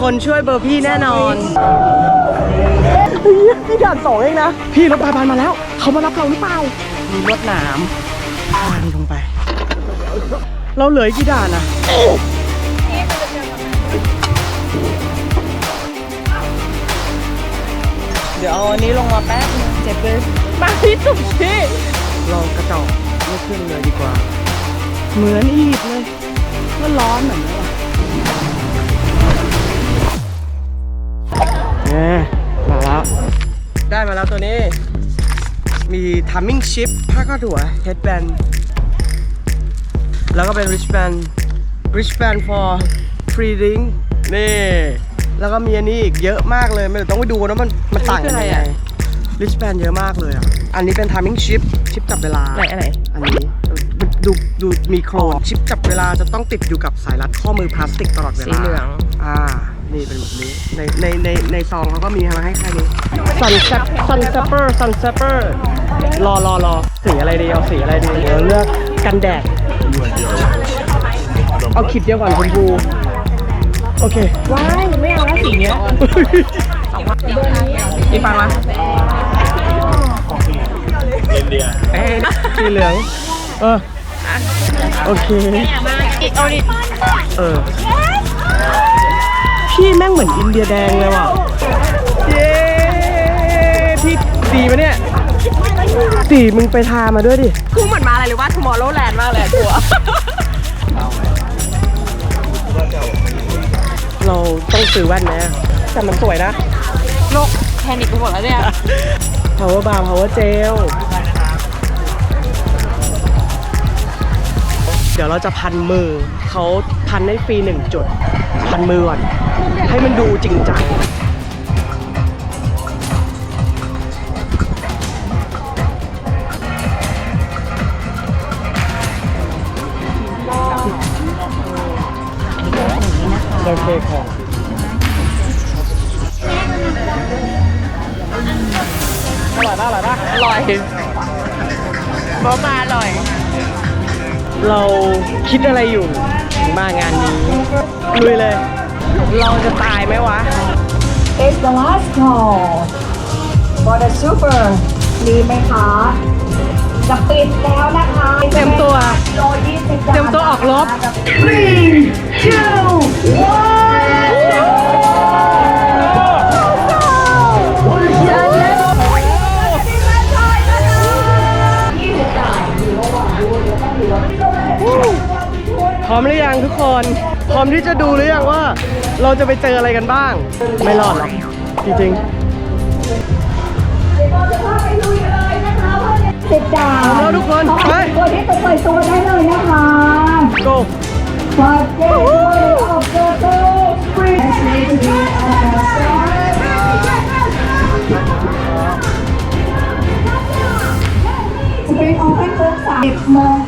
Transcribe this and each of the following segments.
คนช่วยเบอร์พี่แน่นอน พี่ด่านสองเองนะ พี่รถพยาบาลมาแล้ว เขามารับเราหรือเปล่า มีรถหนามผ่านลงไป เราเหลืออีกกี่ด่านอะเดี๋ยวเอาอันนี้ลงมาแป๊บนึงเจ็บเลยมาที่ตุ่มพี่ลองกระจอกไม่ขึ้นเลยดีกว่า เหมือนอียิปต์เลย ก็ร้อนเหมือนกัน เนี่ยมาแล้ว ได้มาแล้วตัวนี้ มี timing chip ผ้าข้อถั่ว headband แล้วก็เป็น wristband wristband for free drink นี่แล้วก็มีอันนี้อีกเยอะมากเลยไม่ต้องไปดูนะมันมันต่างกันยังไง wristband เยอะมากเลยอะ อันนี้เป็น timing chip ชิปจับเวลาไหนอันไหนอันนี้ดูดูมีโครนชิปจับเวลาจะต้องติดอยู่กับสายรัดข้อมือพลาสติกตลอดเวลาสีเหลืองอ่า นี่เป็นแบบนี้ ในในในในซองเขาก็มีมาให้แค่นี้ซันแซปซันแซปเปอร์ซันแซปเปอร์รอรอรอสีอะไรดีเอาสีอะไรดีเดี๋ยวเลือกกันแดดเอาขีดเดียวก่อนคุณครูโอเคว้ายไม่เอาแล้วสีเนี้ยอีฟังมาเอ้ยสีเหลืองเออโอเคอีออริเออ พี่แม่งเหมือนอินเดียแดงเลยว่ะ เย้พี่สีมาเนี่ย สีมึงไปทามาด้วยดิ กูเหมือนมาอะไรหรือว่า Tomorrowland มากเลยอะกูอะเราต้องซื้อแว่นไหมอะแต่มันสวยนะ โลกแพนิคไปหมดแล้วเนี่ย power bar power gel เดี๋ยวเราจะพันมือ เขาพันให้ฟรีหนึ่งจุด พันมือก่อนให้มันดูจริงจัง ถึงมางานนี้ลุยเลย เราจะตายไหมวะ It's the last call for the super ดีไหมคะ จะปิดแล้วนะคะเตรียมตัวโลยี่สิบเตรียมตัวออกรบ three two one พร้อมหรือยังทุกคน พร้อมที่จะดูหรือยังว่า เราจะไปเจออะไรกันบ้าง ไม่รอดหรอกจริงสิบดาวพร้อมแล้วทุกคนไปตัวที่จะเปิดตัวได้เลยนะคะๆ go เปิดเกมเลยออกตัวตัวสปริงสปริงออกให้ครบสามสิบโมงครึ่ง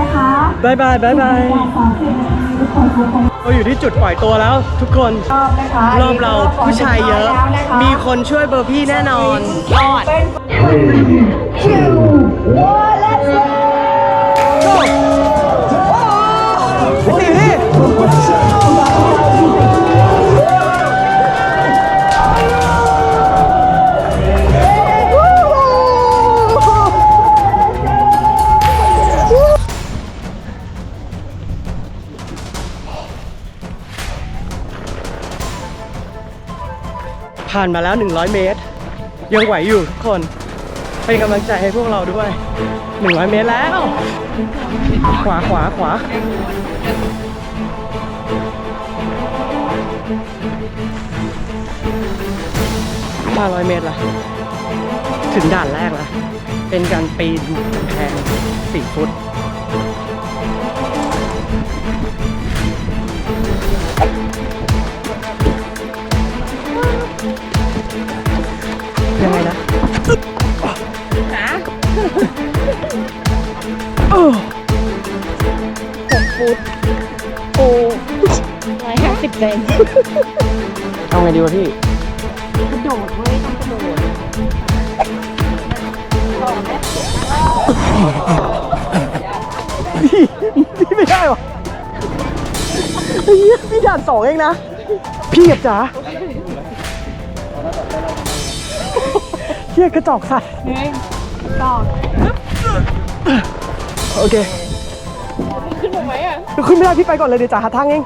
นะคะบายบายบายบายสามสิบทุกคนทุกคนเราอยู่ที่จุดปล่อยตัวแล้ว ทุกคนชอบนะคะรอบเราผู้ชายเยอะ มีคนช่วยเบอร์พี่แน่นอนรอด นมาแล้ว 100 เมตร ยังไหวอยู่ทุกคน เป็นกำลังใจให้พวกเราด้วย 100 เมตรแล้ว ขวาขวาขวา500เมตรละถึงด่านแรกละเป็นการปีนกำแพง4ฟุต พี่พี่ไม่ได้หรอไอ้เหี้ยพี่ด่านสองเองนะ พี่เหยียบจ๋าเฮียกระจอกสัตว์หนึ่งสองโอเค ขึ้นมาไหมอะเดี๋ยวขึ้นไม่ได้พี่ไปก่อนเลยเดี๋ยวจ๋าหาทางเอง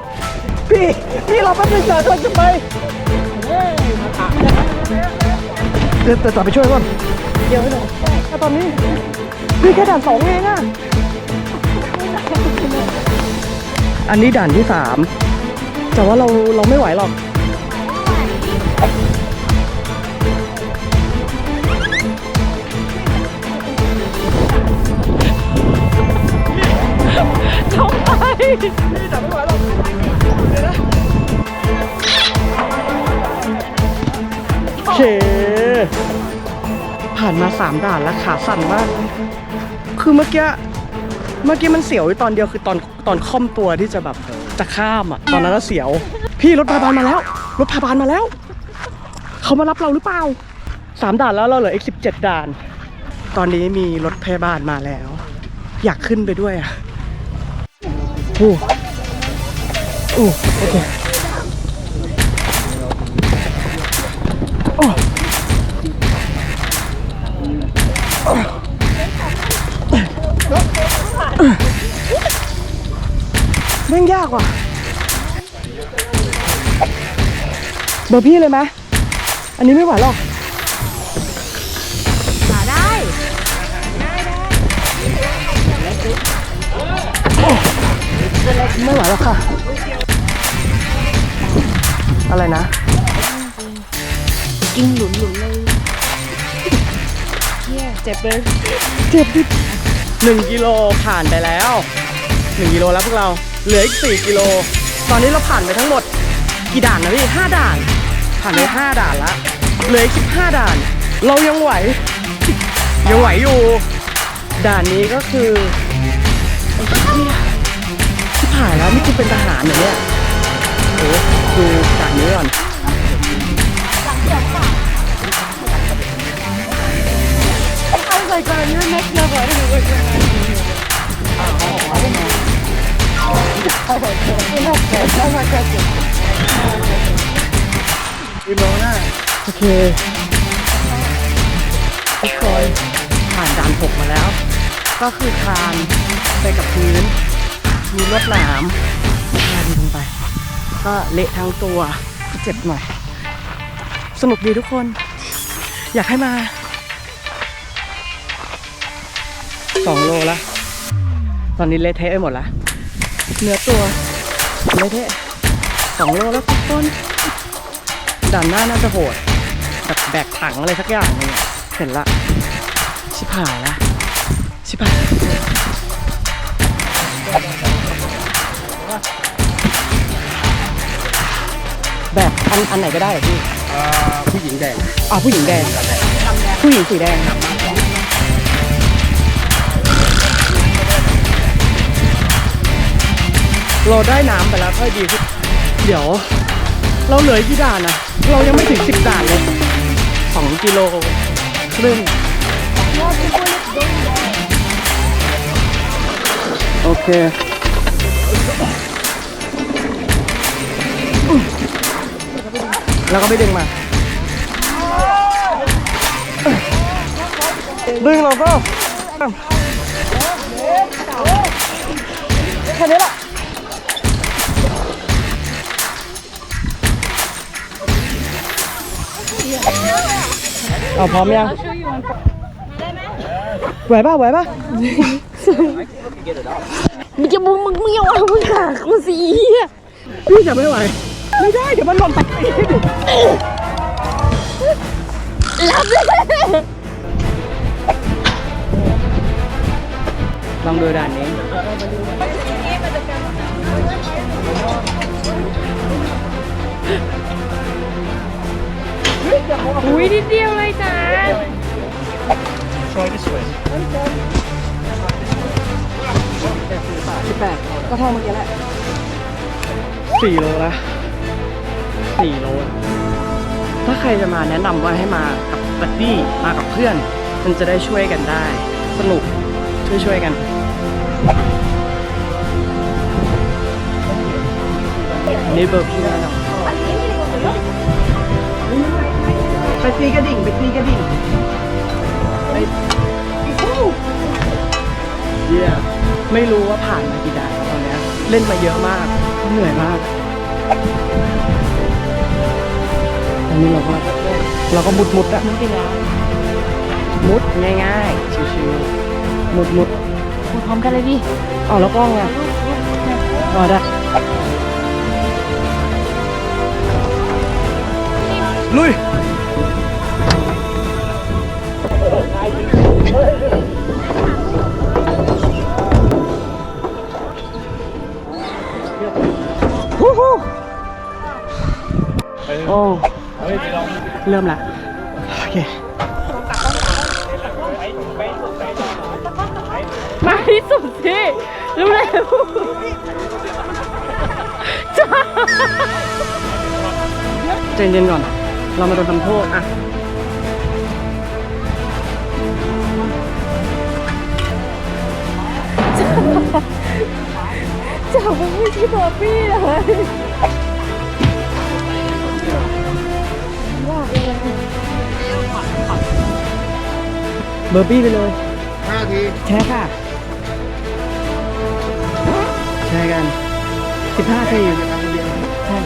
พี่พี่รอแป๊บนึงจ๋ากำลังจะไปเดี๋ยวแต่จ๋าไปช่วยก่อน เดี๋ยวให้หน่อยแต่ตอนนี้ พี่แค่ด่านสองเองอะ อันนี้ด่านที่สามแต่ว่าเราเราไม่ไหวหรอกท้องไปโอเค ผ่านมาสามด่านแล้วขาสั่นมาก คือเมื่อกี้ เมื่อกี้มันเสียวตอนเดียวคือตอนตอนค่อมตัวที่จะแบบจะข้ามอะ ตอนนั้นเสียว พี่รถพยาบาลมาแล้ว รถพยาบาลมาแล้ว เขามารับเราหรือเปล่าสามด่านแล้วเราเหลืออีกสิบเจ็ดด่าน ตอนนี้มีรถพยาบาลมาแล้ว อยากขึ้นไปด้วยอะโอ้โอ้โอเค ม่งยากว่ะเบอร์พี่เลยไหมอันนี้ไม่ไหวหรอกมาได้ไม่ไหวแล้วค่ะ อะไรนะ กินหลุนหลุนเลยเฮียเจ็บเลยเจ็บดิหนึ่งกิโลผ่านไปแล้วหนึ่งกิโลแล้วพวกเรา เหลืออีกสี่กิโล ตอนนี้เราผ่านไปทั้งหมด กี่ด่านนะพี่ห้าด่าน ผ่านไปห้าด่านละ เหลืออีกห้าด่าน เรายังไหว ยังไหวอยู่ ด่านนี้ก็คือเหี้ยที่ผ่านแล้วนี่คือเป็นทหารเหรอเนี่ยโอ้ดูด่านนี้ก่อน I was like, oh, you're next level. I don't know what you're โอเคทุกคนผ่านด่านหกมาแล้ว ก็คือคานไปกับพื้น มีรถหนามคานลงไป ก็เละทั้งตัวก็เจ็บหน่อย สนุกดีทุกคน อยากให้มาสองโลละ ตอนนี้เละเทะไปหมดละ เนื้อตัว เละเทะสองโลแล้วทุกคนด่านหน้าน่าจะโหดแบบแบกถังอะไรสักอย่างหนึงอะเห็นละชิบหายละชิบหายแบบอันอันไหนก็ได้เหรอพี่ ผู้หญิงแดงอ่าผู้หญิงแดง ผู้หญิงสีแดง เราได้น้ำไปแล้วค่อยดีขึ้นเดี๋ยว เราเหลือกี่ด่านนะเรายังไม่ถึงสิบด่านเลยสองกิโลครึ่งโอเคแล้วก็ไปดึงมา ดึงเราก็แค่นี้แหละ เอาพร้อมยังไหวป่ะไหวป่ะมึงจะมึงมึงมึงอย่าว่ามึงขากูสิพี่จะไม่ไหว ไม่ได้ เดี๋ยวมันหล่นไปรับเลยลองดูด่านนี้ ก็เท่าเมื่อกี้แหละสี่โลละสี่โล ถ้าใครจะมาแนะนำว่าให้มากับบัดดี้มากับเพื่อน มันจะได้ช่วยกันได้ สนุกช่วยช่วยๆกัน นี่เบอร์พี่น่นอนไปตีกระดิ่งไปตีกระดิ่งไปเยี่ยไม่รู้ว่าผ่านมากี่ด่าน เนี้ยเล่นมาเยอะมาก เหนื่อยมากอันนี้เราก็เราก็มุดมุดๆอะมันติดแล้วมุดง่ายๆชิวๆมุดมุดพูดพร้อมกันเลยดิๆอ๋อแล้วกล้องไงอ๋อได้ลุย อ้เริ่มละโอเคมาที่สุดสิรู้แล้วจ้าใจเย็นก่อน เรามาโดนทำโทษอะจ้ามันไม่ใช่บอบี้เลย เบอร์บี้ไปเลย ห้าทีแชร์ค่ะ แชร์กัน 15ทีใช่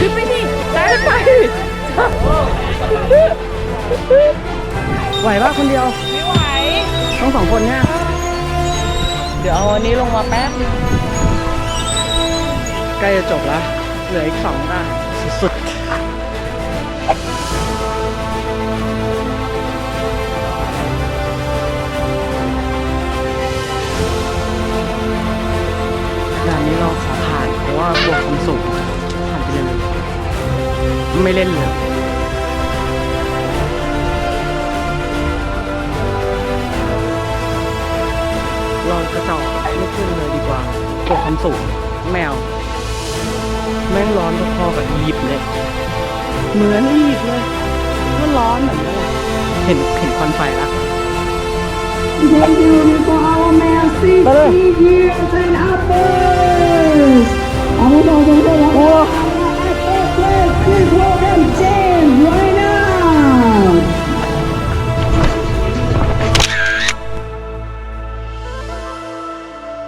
ขึ้นไปดิได้ไปไหวปะคนเดียว ไม่ไหว ต้องสองคนเนี่ย เดี๋ยวเอาอันนี้ลงมาแป๊บนึงใกล้จะจบแล้วเหลืออีกสองด่านสุดๆ เล่นเลยเรากระจอกไม่ขึ้นเลยดีกว่าปวดความสูงแมว แม่งร้อนพอๆกับอียิปต์เลย เหมือนอียิปต์เลยมันร้อนแบบนี้แหละเห็นเห็นควันไฟละ Thank you for our man 60 years and uppers เอาไม่ต้องจะได้แล้วโอ้ Please welcome James right now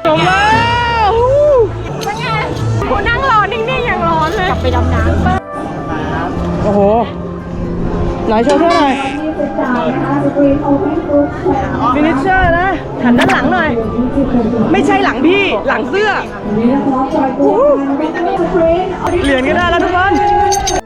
จบแล้วเป็นไงกูนั่งรอนิ่งๆอย่างร้อนเลย กลับไปดำน้ำ โอ้โห ไหนโชว์เท่าไหร่ ฟินิชเชอร์นะหันด้านหลังหน่อย ไม่ใช่หลังพี่ หลังเสื้อเหรียญก็ได้แล้วทุกคน